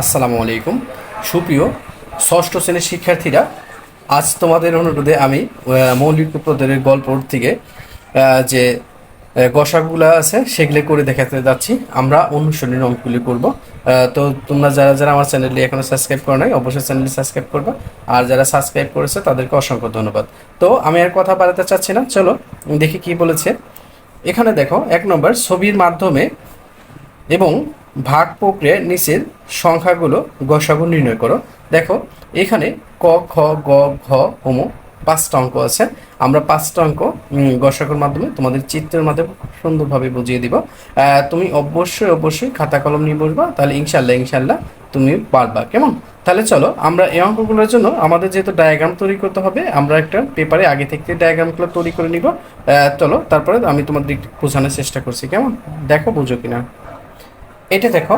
আসসালামু আলাইকুম। সুপ্রিয় ষষ্ঠ শ্রেণির শিক্ষার্থীরা, আজ তোমাদের অনুরোধে আমি মৌলিক উপপাদ্যের গল্প থেকে যে গসাগুলো আছে সেগুলো করে দেখাতে যাচ্ছি। আমরা অনুশীলনের অঙ্কগুলি করব। তো তোমরা যারা যারা আমার চ্যানেলটি এখনও সাবস্ক্রাইব করো নাই, অবশ্যই চ্যানেলটি সাবস্ক্রাইব করবে। আর যারা সাবস্ক্রাইব করেছে, তাদেরকে অসংখ্য ধন্যবাদ। তো আমি আর কথা বাড়াতে চাচ্ছি না। চলো, দেখি কি বলেছে। এখানে দেখো, এক নম্বর, ছবির মাধ্যমে এবং ভাগ প্রক্রিয়ার নিচের সংখ্যাগুলো গসাগু নির্ণয় করো। দেখো, এখানে ক, খ, গ, ঘ ওম পাঁচটা অঙ্ক আছে। আমরা পাঁচটা অঙ্ক গসাগুর মাধ্যমে তোমাদের চিত্রের মাধ্যমে সুন্দরভাবে বুঝিয়ে দিব। তুমি অবশ্যই অবশ্যই খাতা কলম নিয়ে বসবা, তাহলে ইনশাল্লাহ ইনশাল্লাহ তুমি পারবা। কেমন? তাহলে চলো, আমরা এই অঙ্কগুলোর জন্য আমাদের যেহেতু ডায়াগ্রাম তৈরি করতে হবে, আমরা একটা পেপারে আগে থেকে ডায়াগ্রামগুলো তৈরি করে নিব। চলো, তারপরে আমি তোমাদের বোঝানোর চেষ্টা করছি। কেমন? দেখো, বুঝো কিনা। এটা দেখো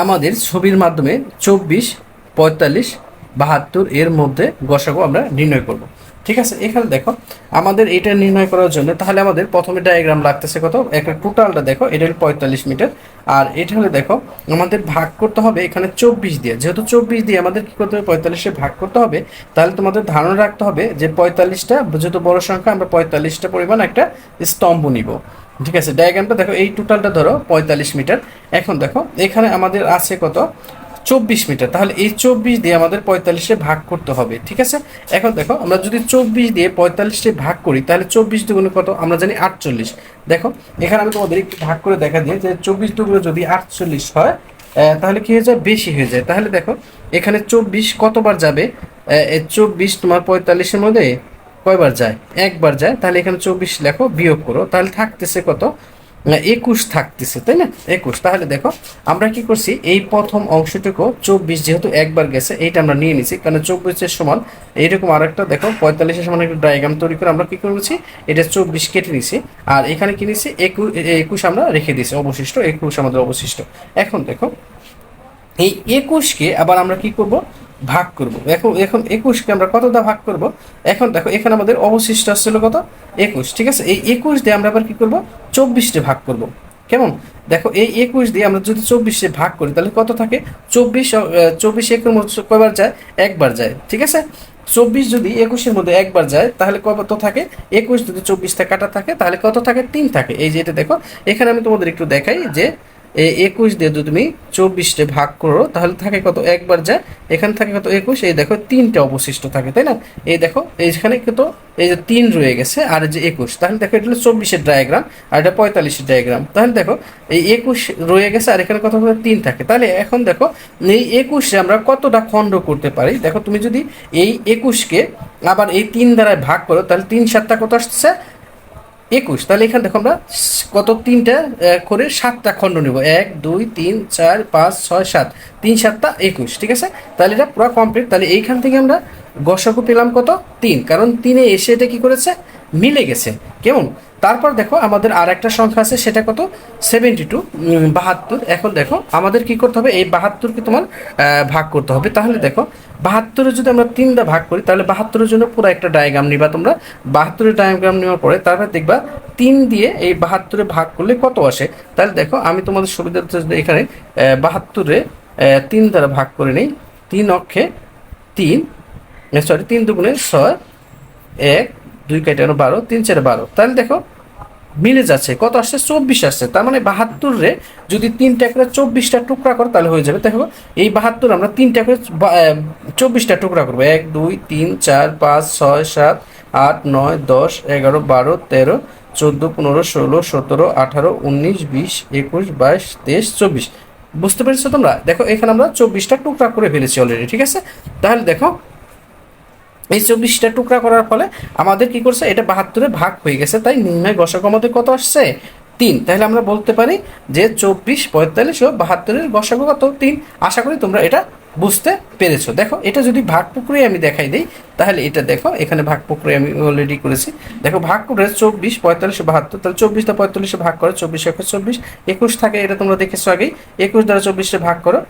আমাদের ছবির মাধ্যমে চব্বিশ, পঁয়তাল্লিশ, বাহাত্তর এর মধ্যে গসাগু আমরা নির্ণয় করব। ঠিক আছে, এখানে দেখো, আমাদের এটা নির্ণয় করার জন্য তাহলে আমাদের প্রথমে ডায়াগ্রাম লাগতেছে কত? একটা টোটালটা দেখো, এটা হলো পঁয়তাল্লিশ মিটার আর এটা হলে দেখো, আমাদের ভাগ করতে হবে এখানে চব্বিশ দিয়ে। যেহেতু চব্বিশ দিয়ে আমাদের কি করতে হবে? পঁয়তাল্লিশে ভাগ করতে হবে, তাহলে তোমাদের ধারণা রাখতে হবে যে পঁয়তাল্লিশটা, যেহেতু বড় সংখ্যা, আমরা পঁয়তাল্লিশটা পরিমাণ একটা স্তম্ভ নিব। ঠিক আছে ডায়াগ্রামটা দেখো, এই টোটালটা ধরো পঁয়তাল্লিশ মিটার এখন দেখো, এখানে আমাদের আছে কত? চব্বিশ মিটার তাহলে এই চব্বিশ দিয়ে আমাদের পঁয়তাল্লিশে ভাগ করতে হবে, ঠিক আছে? এখন দেখো, আমরা যদি চব্বিশ দিয়ে পঁয়তাল্লিশে ভাগ করি, তাহলে চব্বিশ দুগুণে কত? আমরা জানি আটচল্লিশ। দেখো, এখানে আমি তোমাদের একটু ভাগ করে দেখা দিই, যে চব্বিশ দুগুলো যদি আটচল্লিশ হয় তাহলে কি হয়ে যায়? বেশি হয়ে যায়। তাহলে দেখো, এখানে চব্বিশ কতবার যাবে? চব্বিশ তোমার পঁয়তাল্লিশের মধ্যে কয়বার যায়? একবার যায়, তাহলে এখানে চব্বিশ লেখো, বিয়োগ করো, তাহলে থাকতেছে কত? একুশ থাকতেছে, তাই না? একুশ। তাহলে দেখো, আমরা কি করছি? এই প্রথম অংশটুকু চব্বিশ যেহেতু একবার গেছে, এইটা আমরা নিয়ে নিছি, কারণ চব্বিশের সমান, এইরকম আরেকটা দেখো, পঁয়তাল্লিশের সমান একটা ডায়াগ্রাম তৈরি করে আমরা কি করেছি? এটা চব্বিশ কেটে নিছি, আর এখানে কি নিছি? একুশ একুশ আমরা রেখে দিয়েছি, অবশিষ্ট একুশ আমাদের অবশিষ্ট। এখন দেখো, এই একুশকে আবার আমরা কি করব? ভাগ করব। এখন এখন একুশকে আমরা কতটা ভাগ করব? এখন দেখো, এখানে আমাদের অবশিষ্ট আসছিল কত? একুশ, ঠিক আছে? এই একুশ দিয়ে আমরা আবার কি করব? চব্বিশটে ভাগ করব। কেমন? দেখো, এই একুশ দিয়ে আমরা যদি চব্বিশে ভাগ করি, তাহলে কত থাকে? চব্বিশ চব্বিশ একুশ মধ্যে কয়বার যায়? একবার যায়, ঠিক আছে? চব্বিশ যদি একুশের মধ্যে একবার যায়, তাহলে কত থাকে? একুশ যদি চব্বিশটা কাটা থাকে, তাহলে কত থাকে? তিন থাকে। এই যে এটা দেখো, এখানে আমি তোমাদের একটু দেখাই যে এই একুশ দিয়ে যদি তুমি চব্বিশটা ভাগ করো, তাহলে থাকে কত? একবার যায়, এখানে থাকে কত? একুশ, এই দেখো তিনটে অবশিষ্ট থাকে, তাই না? এই দেখো, এইখানে কত? এই যে তিন রয়ে গেছে, আর যে একুশ, তাহলে দেখো এটা হলো চব্বিশের ডায়াগ্রাম আর এটা পঁয়তাল্লিশের ডায়াগ্রাম তাহলে দেখো, এই একুশ রয়ে গেছে, আর এখানে কত তিন থাকে। তাহলে এখন দেখো, এই একুশে আমরা কতটা খণ্ড করতে পারি? দেখো তুমি যদি এই একুশকে আবার এই তিন দ্বারায় ভাগ করো, তাহলে তিন সাতটা কত আসছে? একুশ। তাহলে এখানে দেখো আমরা কত? তিনটা করে সাতটা খণ্ড নেব। এক, দুই, তিন, চার, পাঁচ, ছয়, সাত। তিন, সাতটা, একুশ, ঠিক আছে? তাহলে এটা পুরো কমপ্লিট তাহলে এইখান থেকে আমরা গসাকু পেলাম কত? তিন। কারণ তিনে এসে এটা কি করেছে? মিলে গেছে। কেমন? তারপর দেখো আমাদের আর একটা সংখ্যা আছে, সেটা কত? সেভেন্টি টু বাহাত্তর। এখন দেখো, আমাদের কি করতে হবে? এই বাহাত্তরকে তোমার ভাগ করতে হবে। তাহলে দেখো, বাহাত্তরের যদি আমরা তিনটা ভাগ করি, তাহলে বাহাত্তরের জন্য পুরো একটা ডায়াগ্রাম নিবা তোমরা। বাহাত্তরের ডায়াগ্রাম নেওয়ার পরে তারপরে দেখবা, তিন দিয়ে এই বাহাত্তরে ভাগ করলে কত আসে? তাহলে দেখো, আমি তোমাদের সুবিধার জন্য এখানে বাহাত্তরে তিন দ্বারা ভাগ করে নিই, তিন অক্ষে তিন সরি তিন দুগুণে ছয়, এক দুই কাটানো বারো, তিন চারে বারো। তাহলে দেখো, মিলে যাচ্ছে, কত আসছে? চব্বিশ আসছে। তার মানে বাহাত্তর রে যদি তিনটা করে চব্বিশটা টুকরা করো, তাহলে হয়ে যাবে। দেখো, এই বাহাত্তর আমরা তিনটা করে চব্বিশটা টুকরা করব। এক, দুই, তিন, চার, পাঁচ, ছয়, সাত, আট, নয়, দশ, এগারো, বারো, তেরো, চোদ্দ, পনেরো, ষোলো, সতেরো, আঠারো, উনিশ, বিশ, একুশ, বাইশ, তেইশ, চব্বিশ। বুঝতে পেরেছ তোমরা? দেখো, এখানে আমরা চব্বিশটা টুকরা করে ফেলেছি অলরেডি ঠিক আছে? তাহলে দেখো এই চব্বিশটা টুকরা করার ফলে আমাদের কি করছে, এটা বাহাত্তরে ভাগ হয়ে গেছে, তাই নির্ণয় গসাগু আমাদের কত আসছে? তিন। তাহলে আমরা বলতে পারি যে চব্বিশ, পঁয়তাল্লিশ ও বাহাত্তরের গসাগু কত? তিন। আশা করি তোমরা এটা বুঝতে পেরেছ। দেখো, এটা যদি ভাগ প্রক্রিয়া আমি দেখাই দিই, তাহলে এটা দেখো, এখানে ভাগ প্রক্রিয়া আমি অলরেডি করেছি। দেখো, ভাগ করে চব্বিশ, পঁয়তাল্লিশ, বাহাত্তর, তাহলে চব্বিশটা পঁয়তাল্লিশে ভাগ করো, চব্বিশ একুশ চব্বিশ। একুশ থাকে, এটা তোমরা দেখেছ আগেই। একুশ দ্বারা চব্বিশে ভাগ করো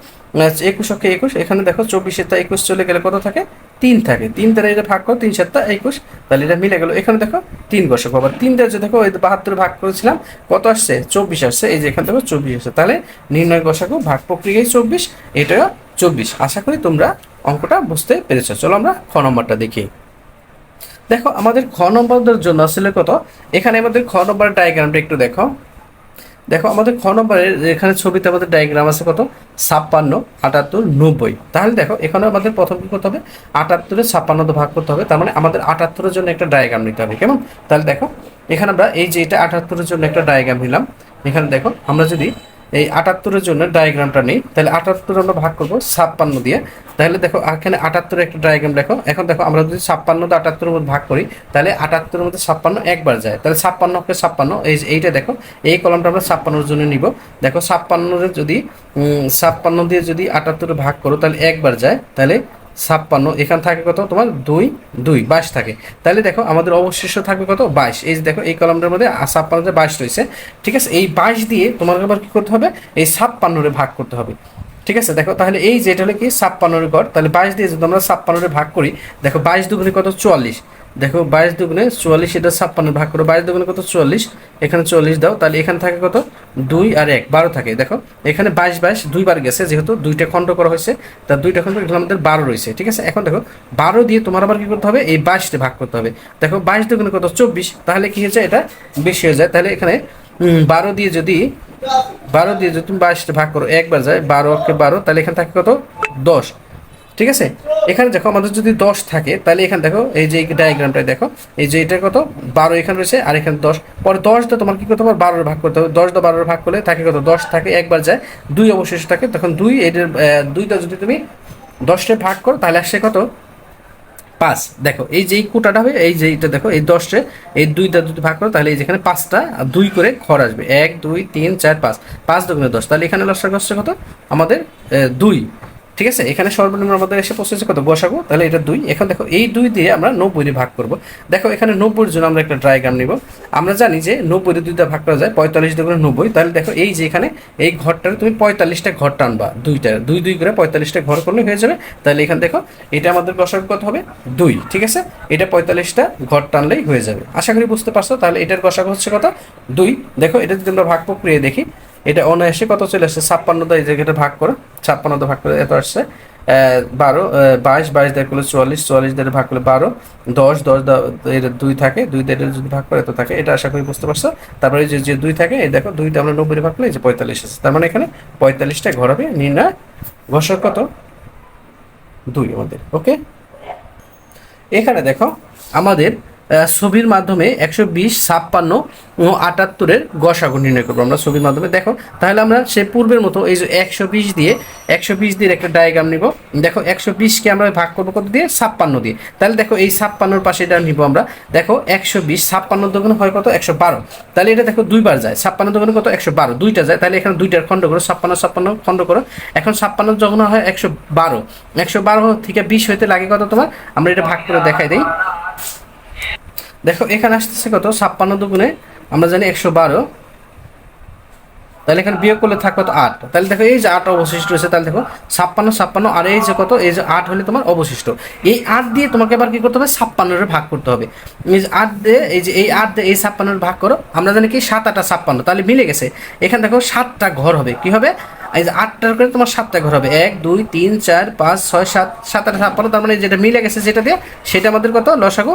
একুশ অক্ষে একুশ। এখানে দেখো, চব্বিশের তা একুশ চলে গেলে কত থাকে? তিন থাকে। তিন দ্বারা এটা ভাগ করো, তিন সাতটা একুশ। তাহলে এটা মিলে গেল। এখানে দেখো, তিন গসক আবার তিন দ্বারা দেখো, ওই বাহাত্তর ভাগ করেছিলাম, কত আসছে? চব্বিশ আসছে। এই যে এখানে দেখো, চব্বিশ আসছে। তাহলে নির্ণয় গসাগু ভাগ প্রক্রিয়ায় চব্বিশ এটা চব্বিশ। আশা করি তোমরা অঙ্কটা বুঝতে পেরেছ। চলো আমরা খ নম্বরটা দেখি। দেখো, আমাদের খ নম্বরের জন্য আসলে কত? এখানে আমাদের খ নম্বরের ডায়াগ্রামটা একটু দেখো। দেখো, আমাদের খ নম্বরের এখানে ছবিতে আমাদের ডায়াগ্রাম আছে কত? ছাপ্পান্ন, আটাত্তর, নব্বই। তাহলে দেখো এখানে আমাদের প্রথম কি করতে হবে? আটাত্তরে ছাপ্পান্ন ভাগ করতে হবে। তার মানে আমাদের আটাত্তরের জন্য একটা ডায়াগ্রাম নিতে হবে, কেমন? তাহলে দেখো, এখানে আমরা এই যে এটা আটাত্তরের জন্য একটা ডায়াগ্রাম নিলাম। এখানে দেখো, আমরা যদি এই আটাত্তরের জন্য ডায়াগ্রামটা নেই। তাহলে আটাত্তর আমরা ভাগ করব ছাপ্পান্ন দিয়ে। তাহলে দেখো, এখানে আটাত্তর একটা ডায়াগ্রাম দেখো এখন দেখো, আমরা যদি ছাপ্পান্ন তো আটাত্তরের মধ্যে ভাগ করি, তাহলে আটাত্তরের মধ্যে ছাপ্পান্ন একবার যায়। তাহলে ছাপ্পান্নকে ছাপ্পান্ন, এই এইটা দেখো, এই কলমটা আমরা ছাপ্পান্নর জন্য নিব। দেখো, ছাপ্পান্নরে যদি ছাপ্পান্ন দিয়ে যদি আটাত্তরে ভাগ করো, তাহলে একবার যায়। তাহলে ছাপ্পান্ন, এখান থাকে কত? তোমার দুই দুই, বাইশ থাকে। তাহলে দেখো, আমাদের অবশিষ্ট থাকবে কত? বাইশ। এই যে দেখো, এই কলমটার মধ্যে ছাপ্পান্নতে বাইশ রয়েছে। ঠিক আছে? এই বাইশ দিয়ে তোমার আবার কি করতে হবে? এই ছাপ্পান্নরে ভাগ করতে হবে। ঠিক আছে? দেখো, তাহলে এই যেটা হলে কি? ছাপ্পান্নরে ঘর। তাহলে বাইশ দিয়ে যদি আমরা ছাপ্পান্নরে ভাগ করি, দেখো, বাইশ দুগুণে কত? চুয়াল্লিশ। দেখো বাইশ দুগুণে চুয়াল্লিশ, এটা ছাপ্পান্ন ভাগ করো। বাইশ দুগুণে কত? চুয়াল্লিশ। এখানে চুয়াল্লিশ দাও, তাহলে এখানে থাকে কত? দুই আর এক, বারো থাকে। দেখো, এখানে বাইশ বাইশ দুইবার গেছে, যেহেতু দুইটা খণ্ড করা হয়েছে তার দুইটা খণ্ড এখানে আমাদের বারো রয়েছে, ঠিক আছে? এখন দেখো, বারো দিয়ে তোমার আবার কি করতে হবে? এই বাইশটা ভাগ করতে হবে। দেখো, বাইশ দুগুণে কত? চব্বিশ, তাহলে কি হয়েছে? এটা বেশি হয়ে যায়। তাহলে এখানে বারো দিয়ে যদি, বারো দিয়ে যদি তুমি বাইশটা ভাগ করো, একবার যায়, বারো বারো, তাহলে এখানে থাকে কত? দশ। ঠিক আছে? এখানে দেখো, আমাদের যদি দশ থাকে, তাহলে এখানে দেখো, এই যে ডায়াগ্রামটা দেখো, এই যে এটা কত? বারো এখানে রয়েছে, আর এখানে দশ। পরে দশ দিয়ে তোমার কি করতে হবে? বারোর ভাগ করতে হবে। দশ দিয়ে বারোর ভাগ করলে থাকে কত? দশ থাকে, একবার যায়, দুই অবশেষ থাকে। তখন দুই এটার দুইটা যদি তুমি দশটা ভাগ করো, তাহলে আসছে কত? পাঁচ। দেখো, এই যে কোটাটা হবে, এই যে এটা দেখো, এই দশটা, এই দুইটা যদি ভাগ করো, তাহলে এই যেখানে পাঁচটা দুই করে ঘর আসবে। এক, দুই, তিন, চার, পাঁচ। পাঁচ দুগুণে দশ। তাহলে এখানে লসাগু আসছে কত? আমাদের দুই। ঠিক আছে? এখানে সর্বনিম্ন আমাদের এসে পৌঁছেছে কত? বসাবো তাহলে এটা দুই। এখন দেখো, এই দুই দিয়ে আমরা নব্বই দিয়ে ভাগ করব। দেখো, এখানে নব্বইয়ের জন্য আমরা একটা ড্রাইগ্রাম নিব। আমরা জানি যে নব্বই দিয়ে দুইটা ভাগ করা যায়, পঁয়তাল্লিশ দুগুণে নব্বই। তাহলে দেখো, এই যে এখানে, এই ঘরটার তুমি পঁয়তাল্লিশটা ঘর টানবা, দুইটা। দুই দুই করে পঁয়তাল্লিশটা ঘর করলে হয়ে যাবে। তাহলে এখানে দেখো, এটা আমাদের গসাগু কত হবে? দুই। ঠিক আছে? এটা পঁয়তাল্লিশটা ঘর টানলেই হয়ে যাবে। আশা করি বুঝতে পারছ? তাহলে এটার গসাগু হচ্ছে কত? দুই। দেখো, এটা যদি আমরা ভাগ প্রক্রিয়া দেখি এটা অনায়াসে কত চলে আসছে? ছাপ্পান্ন দা এই জায়গাটা ভাগ করো। ছাপ্পান্ন দা ভাগ করে এত আসছে। বারো বাইশ বাইশ দেড় করলে চুয়াল্লিশ চুয়াল্লিশ দেড় ভাগ করলে বারো, দশ দশ এর দুই থাকে, দুই দেড়ের যদি ভাগ করে এত থাকে, এটা আশা করি বুঝতে পারছ। তারপরে যে যে দুই থাকে, এই দেখো দুইটা আমরা নব্বই ভাগ করলে এই যে পঁয়তাল্লিশ আছে। তার মানে এখানে পঁয়তাল্লিশটা ঘর হবে, নির্ণয় ঘষক কত? দুই আমাদের, ওকে? এখানে দেখো, আমাদের ছবির মাধ্যমে একশো বিশ, ছাপ্পান্ন আটাত্তরের গসাগু নির্ণয় করব আমরা ছবির মাধ্যমে। দেখো, তাহলে আমরা সে পূর্বের মতো এই যে একশো বিশ দিয়ে, একশো বিশ দিয়ে একটা ডায়াগ্রাম নিব। দেখো, একশো বিশকে আমরা ভাগ করব কত দিয়ে? ছাপ্পান্ন দিয়ে। তাহলে দেখো, এই ছাপ্পান্নর পাশে এটা নিব আমরা। দেখো, একশো বিশ, ছাপ্পান্ন দোকানে হয় কত? একশো বারো। তাহলে এটা দেখো দুইবার যায়। ছাপ্পান্ন দোকানে কত? একশো বারো। দুইটা যায়। তাহলে এখানে দুইটার খণ্ড করো। ছাপ্পান্ন ছাপ্পান্ন খণ্ড করো। এখন ছাপ্পান্ন যখন হয় একশো বারো। একশো বারো থেকে বিশ হইতে লাগে কত তোমার? আমরা এটা ভাগ করে দেখাই দিই। দেখো, এখানে আসতেছে কত? ছাপ্পান্ন দুগুণে, আমরা জানি একশো বারো। তাহলে এখানে বিয়োগ করলে থাকবে কত? আট। তাহলে দেখো, এই যে আট অবশিষ্ট রয়েছে, তাহলে দেখো, ছাপ্পান্ন ছাপ্পান্ন, আর এই যে কত? এই যে আট হলে তোমার অবশিষ্ট। এই আট দিয়ে তোমাকে আবার কি করতে হবে? ছাপ্পান্নরে ভাগ করতে হবে। এই যে আট দিয়ে, এই যে এই আট দিয়ে এই ছাপ্পান্নর ভাগ করো, আমরা জানি কি? সাত, আটটা, ছাপ্পান্ন। তাহলে মিলে গেছে। এখানে দেখো, সাতটা ঘর হবে। কি হবে? এই যে আটটার করে তোমার সাতটা ঘর হবে। এক, দুই, তিন, চার, পাঁচ, ছয়, সাত সাত আটটা ছাপ্পান্ন। তার মানে যেটা মিলে গেছে, যেটা দিয়ে, সেটা আমাদের কত? লসাগু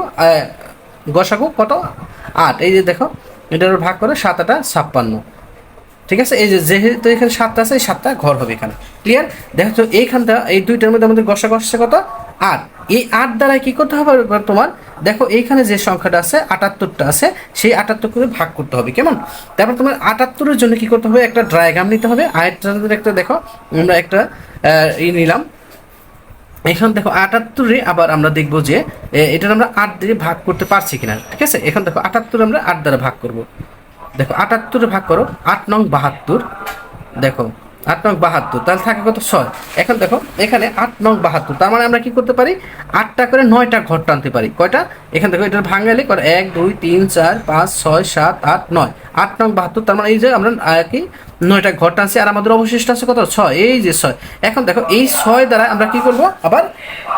গসাগু কত? আট। এই যে দেখো, এটার ভাগ করে সাত আটা ছাপ্পান্ন। ঠিক আছে? এই যে যেহেতু এখানে সাতটা আছে, এই সাতটা ঘর হবে এখানে। ক্লিয়ার দেখো তো, এইখানটা, এই দুইটার মধ্যে আমাদের গসা গসছে কত? আট। এই আট দ্বারা কি করতে হবে তোমার দেখো, এইখানে যে সংখ্যাটা আছে, আটাত্তরটা আছে, সেই আটাত্তর করে ভাগ করতে হবে। কেমন? তারপর তোমার আটাত্তরের জন্য কি করতে হবে? একটা ড্রায়াগ্রাম নিতে হবে। আরেকটা একটা দেখো, আমরা একটা ই নিলাম। এখন দেখো আটাত্তরে আবার আমরা দেখব যে এটার আমরা আট দিয়ে ভাগ করতে পারছি কিনা, ঠিক আছে? এখন দেখো আটাত্তর আমরা আট দ্বারা ভাগ করব। দেখো আটাত্তরে ভাগ করো, আট নং বাহাত্তর, দেখো। আট নং বাহাত্তর, তাহলে থাকে কত ছয়। এখন দেখো, এখানে আট নং বাহাত্তর, তার মানে আমরা কি করতে পারি? আটটা করে নয়টা ঘর টানতে পারি। কয়টা? এখান দেখো এটা ভাঙালে করে এক, দুই, তিন, চার, পাঁচ, ছয়, সাত, আট, নয়। আট নং বাহাত্তর, তার মানে এই যে আমরা কি? নয়টা ঘর টানছি, আর আমাদের অবশিষ্ট আছে কত? ছয়। এই যে ছয়। এখন দেখো, এই ছয় দ্বারা আমরা কি করব? আবার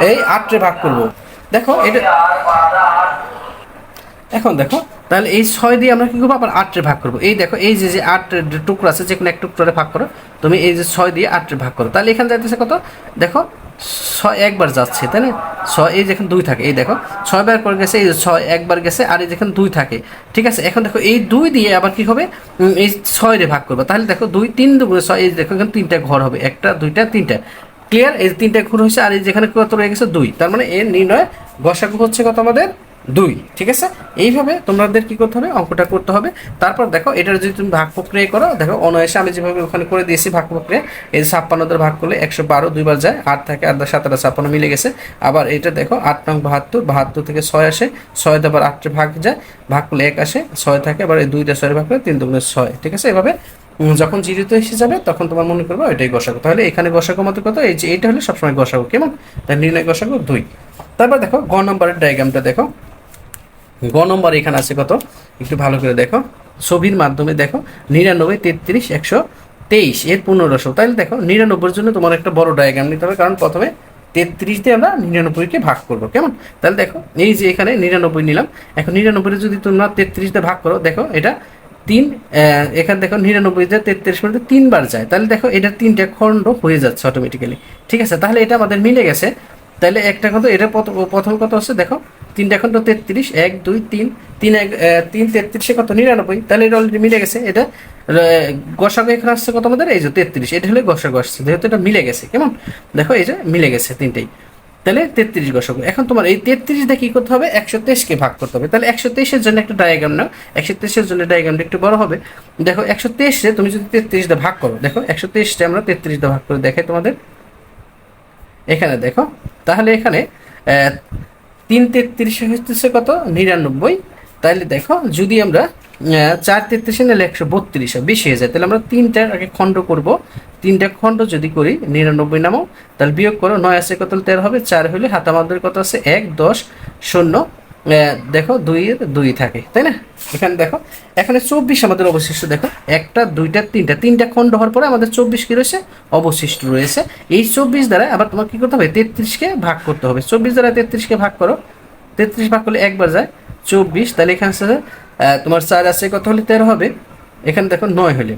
এই আটরে ভাগ করব। দেখো, এটা এখন দেখো, তাহলে এই ছয় দিয়ে আমরা কি করব? আবার আটটে ভাগ করব। এই দেখো, এই যে যে আট টুকরো আছে যে কোনো এক টুকরোরে ভাগ করো। তুমি এই যে ছয় দিয়ে আটটে ভাগ করো। তাহলে এখানে যাইতেছে কত? দেখো, ছয় একবার যাচ্ছে, তাই না? ছয়, এই যেখানে দুই থাকে, এই দেখো, ছয় বার করে গেছে, এই ছয় একবার গেছে, আর এই যেখানে দুই থাকে, ঠিক আছে? এখন দেখো, এই দুই দিয়ে আবার কি হবে? এই ছয় রে ভাগ করব। তাহলে দেখো, দুই, তিন দুগুণে ছয়, এই দেখো, এখানে তিনটা ঘর হবে। একটা, দুইটা, তিনটা। ক্লিয়ার এই তিনটা ঘর হয়েছে, আর এই যেখানে কত রয়ে গেছে? দুই। তার মানে এর নির্ণয় গসাগু হচ্ছে কত আমাদের? দুই, ঠিক আছে? এইভাবে তোমাদের কি করতে হবে? অঙ্কটা করতে হবে। তারপর দেখো, এটার যদি তুমি ভাগ প্রক্রিয়া করো, দেখো, অনয়েসে আমি যেভাবে ওখানে করে দিয়েছি ভাগ প্রক্রিয়া, এই ছাপ্পান্ন দ্বারা ভাগ করলে একশো বারো দুইবার যায়, আট থাকে আট সাত, আট ছাপ্পান্ন মিলে গেছে। আবার এটা দেখো, আট নং বাহাত্তর বাহাত্তর থেকে ছয় আসে, ছয় আবার আটটা ভাগ যায়, ভাগ করলে এক আসে, ছয় থাকে, আবার এই দুইটা ছয় ভাগ করে তিন দুগুণে ছয়, ঠিক আছে? এভাবে যখন জিরোতে এসে যাবে, তখন তোমার মনে করব এটাই গসাগু। তাহলে এখানে গসাগু মতো কত? এই যে এইটা হলে সবসময় গসাগু, কেমন? তাই নির্ণয় গসাগু দুই। তারপর দেখো, গ নম্বরের ডায়াগ্রামটা দেখো। গ নম্বর এখানে আছে কত? একটু ভালো করে দেখো। ছবির মাধ্যমে দেখো, নিরানব্বই, তেত্রিশ, একশো তেইশ, এর পনেরোশো। তাহলে দেখো, নিরানব্বইয়ের জন্য তোমার একটা বড় ডায়াগ্রাম নিতে হবে, কারণ প্রথমে তেত্রিশ দিয়ে আমরা নিরানব্বইকে ভাগ করব, কেমন? তাহলে দেখো, এই যে এখানে নিরানব্বই নিলাম, এখন নিরানব্বই যদি তোমরা তেত্রিশ দিয়ে ভাগ করো, দেখো, এটা তিন এখানে দেখো, নিরানব্বই দিয়ে তেত্রিশ মধ্যে তিনবার যায়। তাহলে দেখো, এটা তিনটা খণ্ড হয়ে যাচ্ছে অটোমেটিক্যালি ঠিক আছে? তাহলে এটা আমাদের মিলে গেছে তাহলে একটা কথা এটা প্রথম কত হচ্ছে দেখো, তিনটা এখন তো তেত্রিশ, এক, দুই, তিন তিন, এক তিন, তেত্রিশে কত? নিরানব্বই। তাহলে এটা অলরেডি মিলে গেছে। এটা গসাগো এখানে আসছে কত আমাদের? এই যে তেত্রিশ। এটা হলে গসাগো আসছে, যেহেতু এটা মিলে গেছে। কেমন? দেখো, এই যে মিলে গেছে তিনটেই। তাহলে তেত্রিশ গসাগো। এখন তোমার এই তেত্রিশ দিয়ে কি করতে হবে? একশো তেইশকে ভাগ করতে হবে। তাহলে একশো তেইশের জন্য একটা ডায়াগ্রাম নাও। একশো তেইশের জন্য ডায়াগ্রামটা একটু বড় হবে। দেখো, একশো তেইশে তুমি যদি তেত্রিশ দিয়ে ভাগ করো, দেখো, একশো তেইশটা আমরা তেত্রিশ দিয়ে ভাগ করে দেখাই তোমাদের। এখানে দেখো, তাহলে এখানে তিন তেত্রিশে হচ্ছে কত? নিরানব্বই। তাহলে দেখো, যদি আমরা চার তেত্রিশে নিলে একশো বত্রিশ, বেশি হয়ে যায়, তাহলে আমরা তিনটার আগে খণ্ড করব। তিনটা খণ্ড যদি করি, নিরানব্বই নামও তাহলে বিয়োগ করো, নয় আছে কত? তেরো হবে, চার হলে হাত আমাদের কত আছে? এক, দশ, শূন্য দেখো দুই এর দুই থাকে, তাই না? এখানে দেখো, এখানে চব্বিশ আমাদের অবশিষ্ট, দেখো, একটা, দুইটা, তিনটা তিনটা খণ্ড হওয়ার পরে আমাদের চব্বিশ কি রয়েছে? অবশিষ্ট রয়েছে। এই চব্বিশ দ্বারা আবার তোমার কি করতে হবে? তেত্রিশকে ভাগ করতে হবে। চব্বিশ দ্বারা তেত্রিশকে ভাগ করো। তেত্রিশ ভাগ করলে একবার যায়। চব্বিশ, তাহলে এখানে তোমার চার আছে, কত হলে? তেরো হবে। এখানে দেখো নয় হলে।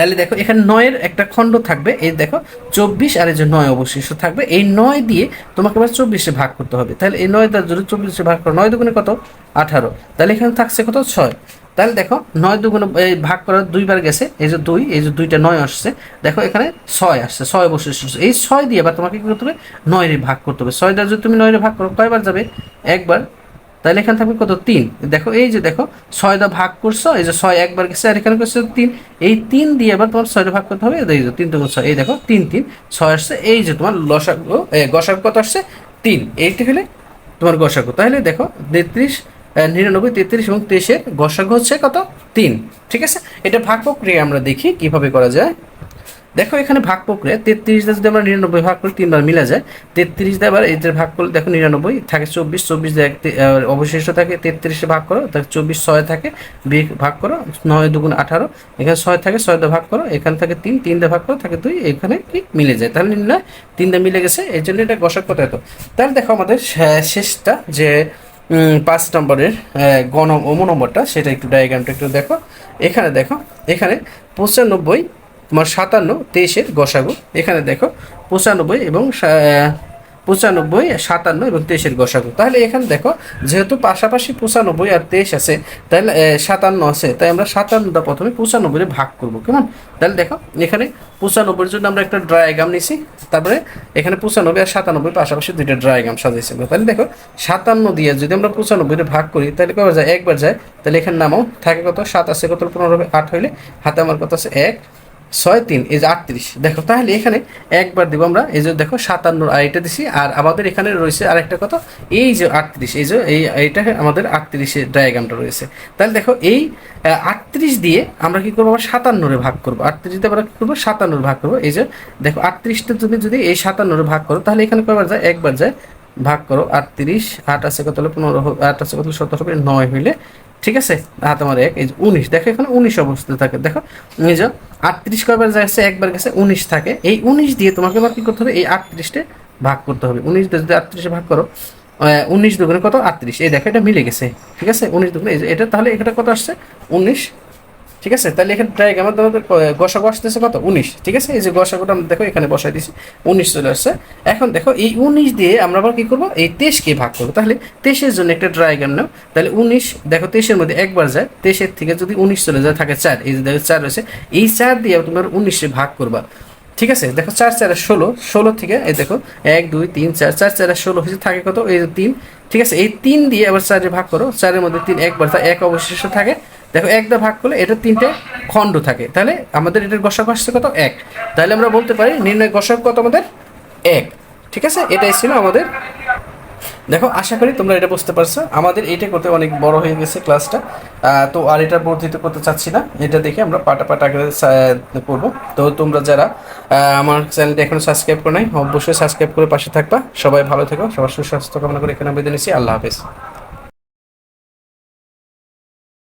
তাহলে দেখো, এখানে নয়ের একটা খণ্ড থাকবে। এই দেখো, চব্বিশ আর এই যে নয় অবশিষ্ট থাকবে। এই নয় দিয়ে তোমাকে এবার চব্বিশে ভাগ করতে হবে। তাহলে এই নয় দ্বারা যদি চব্বিশে ভাগ করো, নয় দুগুণে কত? আঠারো। তাহলে এখানে থাকছে কত? ছয়। তাহলে দেখো, নয় দুগুণে এই ভাগ করার দুইবার গেছে। এই যে দুই, এই যে দুইটা নয় আসছে। দেখো, এখানে ছয় আসছে, ছয় অবশিষ্ট। এই ছয় দিয়ে এবার তোমাকে কি করতে হবে? নয় রে ভাগ করতে হবে। ছয় দ্বারা যদি তুমি নয় রে ভাগ করো, কয়বার যাবে? একবার তাহলে এখানে থাকবে কত? তিন। দেখো, এই যে দেখো ছয়টা ভাগ করছ, এই যে ছয় একবার গেছে, আর এখানে করছে তিন। এই তিন দিয়ে এবার তোমার ছয়টা ভাগ করতে হবে, এই যে তিন তো ছয়, এই দেখো, তিন তিন। ছয় আসছে, এই যে তোমার লসাগু গসাগু কত আসছে? তিন। এইটা হলে তোমার গসাগু। তাহলে দেখো, তেত্রিশ নিরানব্বই, তেত্রিশ এবং তেইশের গসাগু হচ্ছে কত? তিন। ঠিক আছে? এটা ভাগ প্রক্রিয়া আমরা দেখি কীভাবে করা যায়। দেখো এখানে ভাগ প্রক্রিয়া, তেত্রিশ দিয়ে যদি আমরা নিরানব্বই ভাগ করি, তিনবার মিলা যায়। তেত্রিশ দিয়ে আবার এদের ভাগ করলে, দেখো নিরানব্বই থাকে চব্বিশ চব্বিশ দিয়ে অবশিষ্ট থাকে, তেত্রিশে ভাগ করো, তাহলে চব্বিশ ছয় থাকে ভাগ করো, নয় দুগুণ আঠারো, এখানে ছয় থাকে, ছয় দিয়ে ভাগ করো, এখানে থাকে তিন তিন দিয়ে ভাগ করো, থাকে দুই, এখানে কি মিলে যায়। তাহলে নির্ণয় তিন দিয়ে মিলে গেছে, এই জন্য এটা গসাক কত এত তাহলে দেখো আমাদের শেষটা যে পাঁচ নম্বরের গণ অমু নম্বরটা, সেটা একটু ডায়াগ্রামটা একটু দেখো। এখানে দেখো, এখানে পঁচানব্বই তোমার সাতান্ন, তেইশের গসাগু। এখানে দেখো, পঁচানব্বই এবং পঁচানব্বই, সাতান্ন এবং তেইশের গসাগু। তাহলে এখানে দেখো, যেহেতু পাশাপাশি পঁচানব্বই আর তেইশ আছে, তাহলে সাতান্ন আছে, তাই আমরা সাতান্নটা প্রথমে পঁচানব্বই ভাগ করব, কেমন? তাহলে দেখো, এখানে পঁচানব্বইয়ের জন্য আমরা একটা ড্রায়াগ্রাম নিছি, তারপরে এখানে পঁচানব্বই আর সাতানব্বই পাশাপাশি দুইটা ড্রায়াগ্রাম সাজাইছি আমরা। তাহলে দেখো, সাতান্ন দিয়ে যদি আমরা পঁচানব্বই ভাগ করি, তাহলে কবার যায়? একবার যায়। তাহলে এখানে নামাও, থাকে কত? সাত আছে, কত? পনেরো আট হইলে হাতে আমার কত আছে? এক। ছয় তিন, এই যে আটত্রিশ। দেখো, তাহলে এখানে একবার দিব আমরা, এই যে দেখো সাতান্ন আর এটা দিছি, আর আমাদের এখানে রয়েছে আর একটা কথা এই যে আটত্রিশ, এই যে, এই এইটা আমাদের আটত্রিশের ডায়াগ্রামটা রয়েছে। তাহলে দেখো, এই আটত্রিশ দিয়ে আমরা কি করব? আবার সাতান্নরে ভাগ করব। আটত্রিশ দিয়ে আমরা কি করব? সাতান্নরে ভাগ করব। এই যে, দেখো, আটত্রিশটা তুমি যদি এই সাতান্নরে ভাগ করো, তাহলে এখানে কয়বার যায়? একবার যায়। ভাগ করো, আটত্রিশ, আট আছে কত হলো? পনেরো আট আছে কত সতেরো হবে, নয় হইলে ঠিক আছে? হাত তোমার এক এই যে উনিশ, দেখো এখানে উনিশ অবস্থা থাকে। দেখো, এই যে আটত্রিশ কয়বার যাচ্ছে একবার গেছে, উনিশ থাকে। এই উনিশ দিয়ে তোমাকে এবার কী করতে হবে? এই আটত্রিশটে ভাগ করতে হবে। উনিশ দিয়ে যদি আটত্রিশে ভাগ করো উনিশ দুগুণে কত? আটত্রিশ। এই দেখো, এটা মিলে গেছে। ঠিক আছে? উনিশ দুগুণে এটা, তাহলে এটা কত আসছে? উনিশ ঠিক আছে? তাহলে এখানে ডায়াগ্রামে তোমাদের গসাগু আসতেছে কত? উনিশ। ঠিক আছে? এই যে গসাগুটা আমরা দেখো, এখানে বসাই দিছি। উনিশ চলে আসছে। এখন দেখো, এই উনিশ দিয়ে আমরা আবার কি করব? এই তেইশকে ভাগ করব। তাহলে তেইশের জন্য একটা ডায়াগ্রাম নাও তাহলে উনিশ, দেখো তেইশের মধ্যে একবার যায়, তেইশের থেকে যদি উনিশ চলে যায়, থাকে চার। এই যে দেখো চার রয়েছে। এই চার দিয়ে তোমার উনিশে ভাগ করবা। ঠিক আছে? দেখো চার, চারে ষোলো। ষোলো থেকে, এই দেখো, এক, দুই, তিন, চার। চার, চারে ষোলো হয়েছে, থাকে কত? এই তিন। ঠিক আছে? এই তিন দিয়ে আবার চারে ভাগ করো। চারের মধ্যে তিন, একবার এক অবশিষ্ট থাকে। দেখো এক দা ভাগ করলে এটা তিনটে খণ্ড থাকে। তাহলে আমাদের এটার গসাক আসছে কত? এক। তাহলে আমরা বলতে পারি নির্ণয় গসাক কত আমাদের? এক। ঠিক আছে? এটাই ছিল আমাদের। দেখো, আশা করি তোমরা এটা বুঝতে পারছ। আমাদের এটা করতে অনেক বড় হয়ে গেছে ক্লাসটা। তো আর এটা বর্ধিত করতে চাচ্ছি না। এটা দেখে আমরা পাটা পাটা করে করব। তো তোমরা যারা আমার চ্যানেলটা এখনও সাবস্ক্রাইব করে নাই, অবশ্যই সাবস্ক্রাইব করে পাশে থাকবা। সবাই ভালো থেকো, সবার সুস্বাস্থ্য কামনা করে এখানে বেঁধে নিচ্ছি। আল্লাহ হাফেজ।